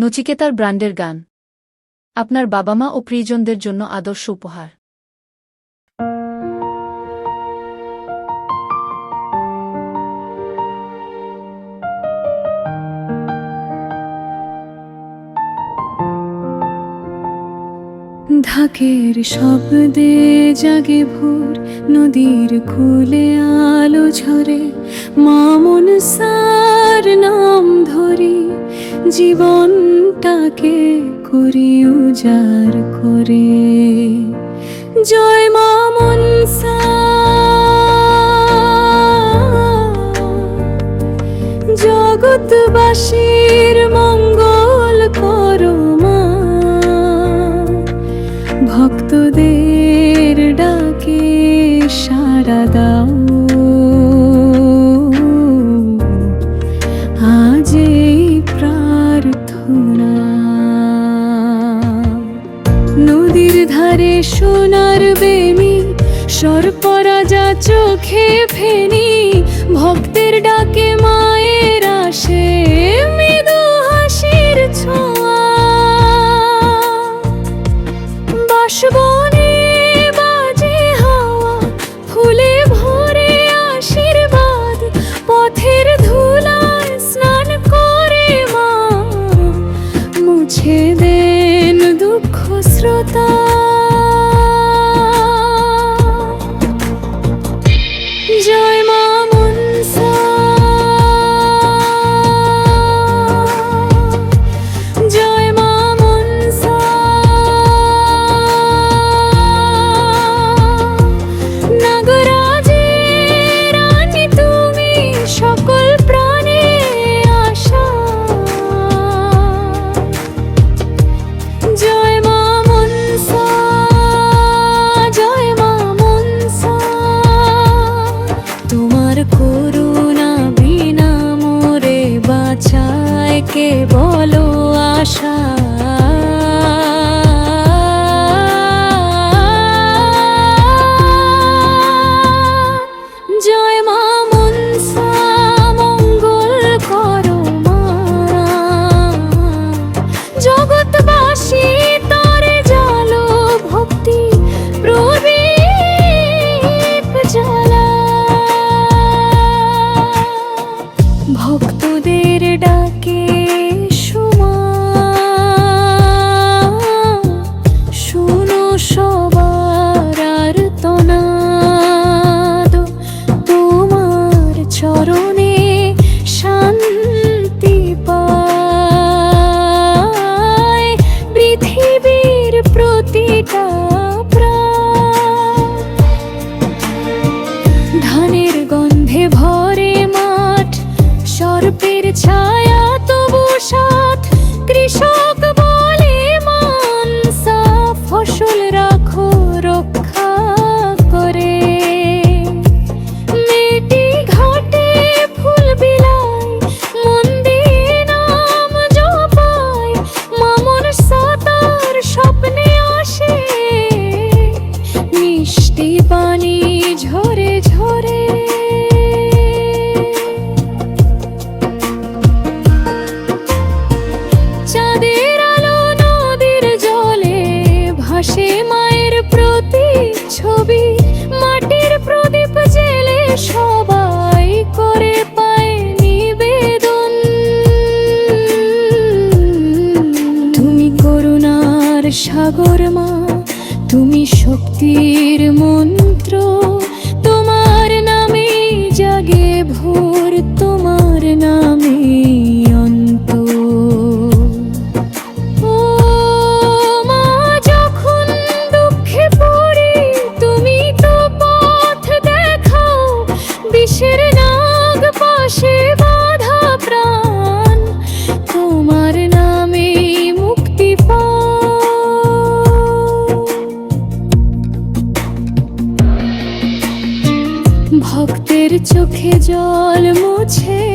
নচিকেতার ব্র্যান্ডের গান। আপনার বাবা মা ও প্রিয়জনদের জন্য আদর্শ উপহার। ঢাকের শব্দে জাগে ভোর, নদীর খুলে আলো ঝরে, মা জীবনটাকে করি উজার করে। জয় মা মনসা। জগৎবাসী। নদীর ধারে সোনার বেমি সর্পরাজা চোখে ফেনি ভক্তের ডাকে মায়ের আসে। শ্রোতা দেবো ফুলের প্রতি ছবি মাটির প্রদীপ জেলে সবাই করে পায় নিবেদন। তুমি করুণার সাগর মা, তুমি শক্তির মন্ত্র, তোমার নামে জাগে ভোর, তোমার নামে change.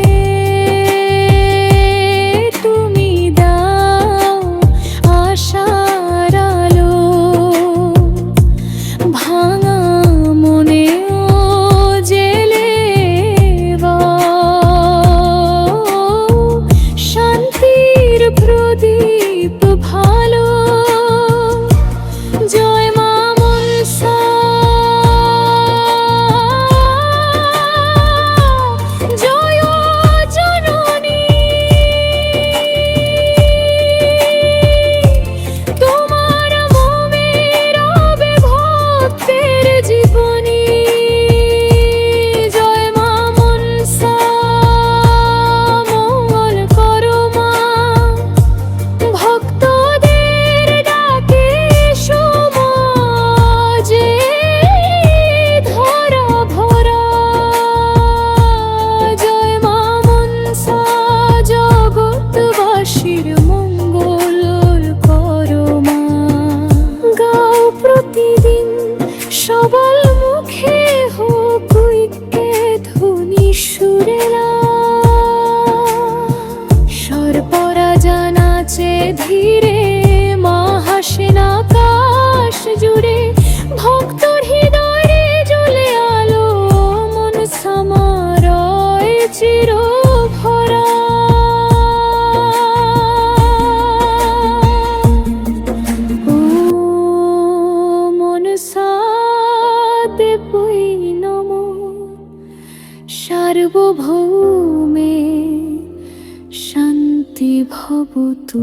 ধীরে মা হাসেন আকাশ জুড়ে ভক্তর হৃদয়ে জ্বলে আলো, মন সামারয় চির ভরা ও মন দেবই নম, সার্বভৌমে ভবতু